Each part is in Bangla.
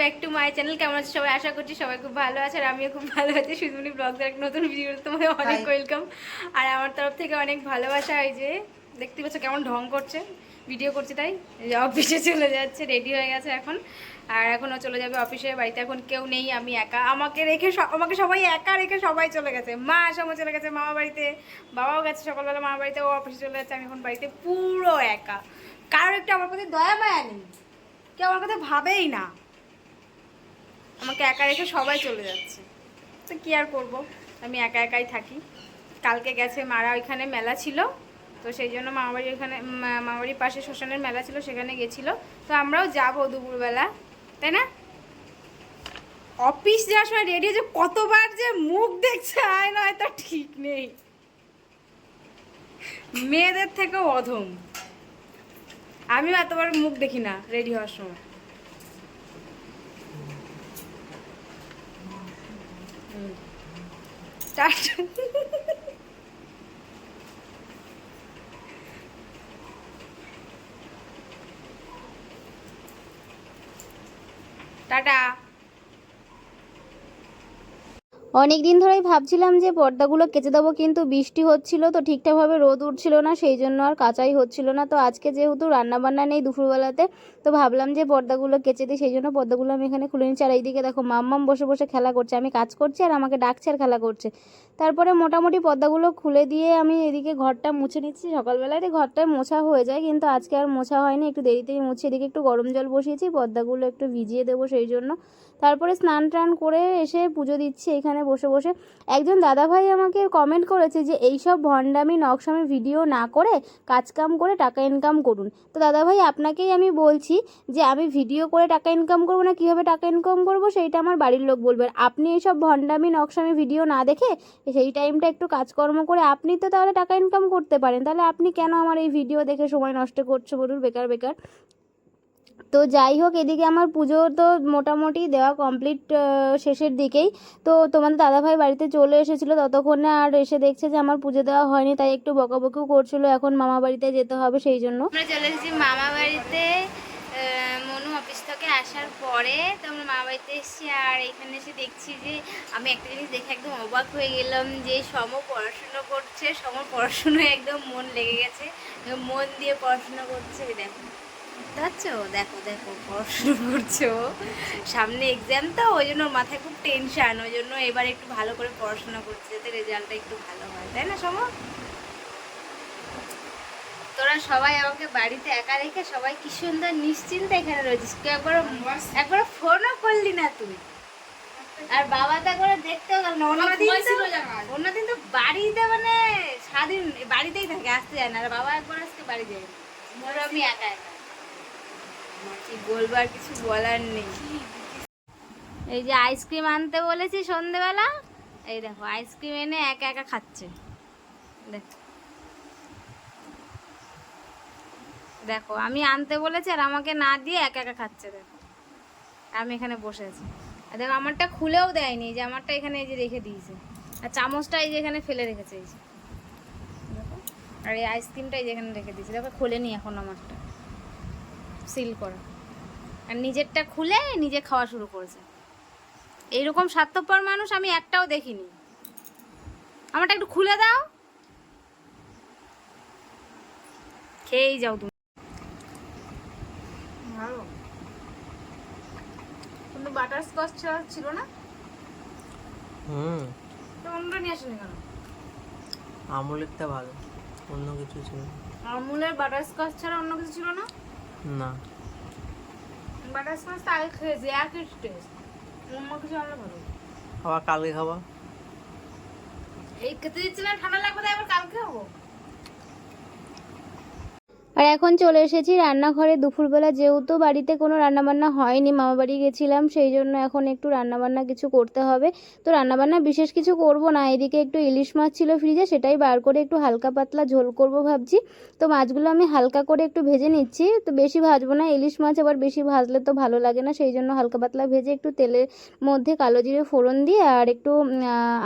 ব্যাক টু মাই চ্যানেল কেমন আছে সবাই? আশা করছি সবাই খুব ভালো আছে আর আমিও খুব ভালো আছি। সুজমনি ব্লগদের এক নতুন ভিডিও তোমাদের অনেক. ওয়েলকাম আর আমার তরফ থেকে অনেক ভালোবাসা এই যে দেখতে পাচ্ছ কেমন ঢং করছে। ভিডিও করছে তাই। অফিসে চলে যাচ্ছে রেডি হয়ে গেছে এখন। আর এখনও চলে যাবে অফিসে বাড়িতে এখন কেউ নেই আমি একা। আমাকে রেখে আমাকে সবাই একা রেখে সবাই চলে গেছে। মা সময় চলে গেছে মামা বাড়িতে। বাবাও গেছে সকালবেলা মামা বাড়িতে ও অফিসে চলে যাচ্ছে। আমি এখন বাড়িতে পুরো একা। কারোর একটু আমার প্রতি দয়া মায়া নেই। কেউ আমার কথা ভাবেই না। আমাকে একা রেখে সবাই চলে যাচ্ছে। তো কি আর করব? আমি একা একাই থাকি। কালকে গেছে মারা ওইখানে মেলা ছিল। তো সেই জন্য মামাবাড়ি ওইখানে মামাবাড়ির পাশে শ্মশানের মেলা ছিল, সেখানে গেছিল। তো আমরাও যাব দুপুরবেলা, তাই না? অফিস যাওয়ার সময় রেডি যে কতবার যে মুখ দেখছে, আয় নয় তা ঠিক নেই। মেয়েদের থেকেও অধম। আমিও এতবার মুখ দেখি না রেডি হওয়ার সময়। টাটা। টাটা অনেক দিন ধরেই ভাবছিলাম যে পর্দাগুলো কেচে দেবো, কিন্তু বৃষ্টি হচ্ছিল তো ঠিকঠাকভাবে রোদ উঠছিল না, সেই জন্য আর কাচাই হচ্ছিল না। তো আজকে যেহেতু রান্নাবান্না নেই দুপুরবেলাতে, তো ভাবলাম যে পর্দাগুলো কেচে দিই, সেই জন্য পর্দাগুলো আমি এখানে খুলে নিচ্ছি। আর এইদিকে দেখো মাম্মাম বসে বসে খেলা করছে, আমি কাজ করছি আর আমাকে ডাকছে আর খেলা করছে। তারপরে মোটামুটি পর্দাগুলো খুলে দিয়ে আমি এদিকে ঘরটা মুছে নিচ্ছি। সকালবেলায় ঘরটায় মোছা হয়ে যায়, কিন্তু আজকে আর মোছা হয়নি, একটু দেরিতেই মুছে। এদিকে একটু গরম জল বসিয়েছি, পর্দাগুলো একটু ভিজিয়ে দেবো সেই জন্য। তারপরে স্নান টান করে এসে পুজো দিচ্ছি, এখানে বসে বসে একজন দাদাভাই আমাকে কমেন্ট করেছে যে এইসব ভণ্ডামি, নকশামি ভিডিও না করে কাজকাম করে টাকা ইনকাম করুন। তো দাদাভাই, আপনাকেই আমি বলছি যে, আমি ভিডিও করে টাকা ইনকাম করব না, কীভাবে টাকা ইনকাম করব সেইটা আমার বাড়ির লোক বলবেন। আপনি এইসব ভণ্ডামি, নকশামি ভিডিও না দেখে সেই টাইমটা একটু কাজকর্ম করে আপনি তো তাহলে টাকা ইনকাম করতে পারেন। তাহলে আপনি কেন আমার এই ভিডিও দেখে সময় নষ্ট করছ বলুন, বেকার বেকার? তো যাই হোক, এদিকে আমার পুজো তো মোটামুটি দেওয়া কমপ্লিট শেষের দিকেই। তো তোমাদের দাদাভাই বাড়িতে চলে এসেছিল ততক্ষণে আর এসে দেখছে যে আমার পুজো দেওয়া হয়নি, তাই একটু বকাবকিও করছিল। এখন মামা বাড়িতে যেতে হবে সেই জন্য। আমরা চলে এসেছি মামা বাড়িতে মনু অফিস থেকে আসার পরে। তো আমরা মামা বাড়িতে এসেছি আর এখানে এসে দেখছি যে আমি একটা জিনিস দেখে একদম অবাক হয়ে গেলাম যে সম পড়াশুনো করছে, সম পড়াশুনোয় একদম মন লেগে গেছে, মন দিয়ে পড়াশোনা করছে এই দেখছ দেখো দেখো পড়াশুনো করছ। সামনে এক্সাম তো ওই জন্য ওর মাথায় খুব টেনশন ওই জন্য এবার একটু ভালো করে পড়াশোনা করছে যাতে রেজাল্টটা একটু ভালো হয়। তাই না সম? তোরা সবাই আমাকে বাড়িতে একা রেখে সবাই কি সুন্দর নিশ্চিন্তে এখানে রয়েছিস। একবার একবার ফোনও করলি না তুই। আর বাবা তো দেখতেও গেল না। অন্যদিন তো অন্যদিন তো বাড়িতে মানে স্বাধীন বাড়িতেই থাকে আসতে যায় না। আর বাবা একবার আজকে বাড়ি যায়। আমি একা একা। কিছু বলার নেই। এই যে আইসক্রিম আনতে বলেছি সন্ধেবেলা, এই দেখো, আইসক্রিম এনে একা একা খাচ্ছে। দেখ। দেখো, আমি আনতে বলেছি আর আমাকে না দিয়ে একা একা খাচ্ছে, দেখো। আমি এখানে বসে আছি। আর দেখো, আমারটা খুলেও দেয়নি যে আমারটা এখানে এই যে রেখে দিয়েছে। আর চামচটা এই যে এখানে ফেলে রেখেছে, এই যে। আর এই আইসক্রিমটা এই যে এখানে রেখে দিয়েছে। দেখো, খোলেনি এখন আমারটা। সিল করা। আর নিজেরটা খুলে নিজে খাওয়া শুরু করেছে। এইরকম স্বার্থপর মানুষ আমি একটাও দেখিনি। আমারটা একটু খুলে দাও। খেয়েই যাও তুমি। ভালো। কিন্তু বাটার স্কচ ছিল না? হুম। তো অন্যটা নিয়ে আসেনি কেন? আমুলেরটা ভালো অন্য কিছু ছিল না। আমুলের বাটার স্কচ ছাড়া অন্য কিছু ছিল না? না। বাটার স্কচ তো আগে খেয়েছি একই টেস্ট অন্য কিছু আমরা ভালো। আবার কালকে খাবা? এই খেতে দিচ্ছে না ঠান্ডা লাগবে তাই আবার কালকে হব আর এখন চলে এসেছি রান্নাঘরে। দুপুরবেলা যেহেতু বাড়িতে কোনো রান্নাবান্না হয়নি, মামা বাড়ি গেছিলাম, সেই জন্য এখন একটু রান্নাবান্না কিছু করতে হবে। তো রান্নাবান্না বিশেষ কিছু করব না, এদিকে একটু ইলিশ মাছ ছিল ফ্রিজে, সেটাই বার করে একটু হালকা পাতলা ঝোল করব ভাবছি। তো মাছগুলো আমি হালকা করে একটু ভেজে নিচ্ছি, তো বেশি ভাজবো না, ইলিশ মাছ আবার বেশি ভাজলে তো ভালো লাগে না, সেই জন্য হালকা পাতলা ভেজে একটু তেলের মধ্যে কালো জিরে ফোড়ন দিয়ে আর একটু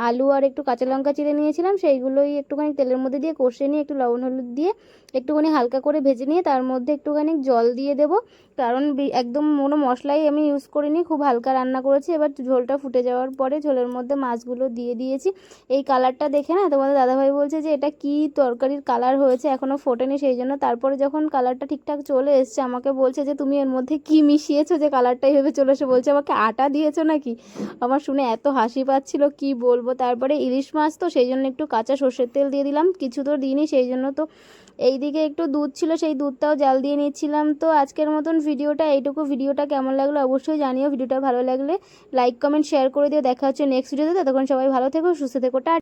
আলু আর একটু কাঁচা লঙ্কা চিড়ে নিয়েছিলাম, সেইগুলোই একটুখানি তেলের মধ্যে দিয়ে কষে নিয়ে একটু লবণ হলুদ দিয়ে একটুখানি হালকা করে ভেজে নিয়ে তার মধ্যে একটুখানি জল দিয়ে দেবো। কারণ একদম কোনো মশলাই আমি ইউজ করিনি, খুব হালকা রান্না করেছি। এবার ঝোলটা ফুটে যাওয়ার পরে ঝোলের মধ্যে মাছগুলো দিয়ে দিয়েছি। এই কালারটা দেখে না, তোমাদের দাদাভাই বলছে যে এটা কি তরকারির কালার হয়েছে এখনও ফোটেনি সেই জন্য। তারপরে যখন কালারটা ঠিকঠাক চলে এসছে, আমাকে বলছে যে, তুমি এর মধ্যে কি মিশিয়েছো যে কালারটা এইভাবে চলে এসে বলছে, আমাকে আটা দিয়েছ নাকি? আমার শুনে এত হাসি পাচ্ছিল, কি বলব? তারপরে ইলিশ মাছ তো সেই জন্য একটু কাঁচা সর্ষের তেল দিয়ে দিলাম, কিছু তো দিইনি, সেই জন্য তো এইদিকে একটু দুধ ছিল, সেই দুধটাও জাল দিয়ে নিচ্ছিলাম তো আজকের মতন ভিডিওটা, এইটুকু ভিডিওটা কেমন লাগল অবশ্যই জানিও। ভিডিওটা ভালো লাগলে লাইক কমেন্ট শেয়ার করে দিও। দেখা হচ্ছে নেক্সট ভিডিওতে ততক্ষণ সবাই ভালো থেকো, সুস্থ থেকো, টা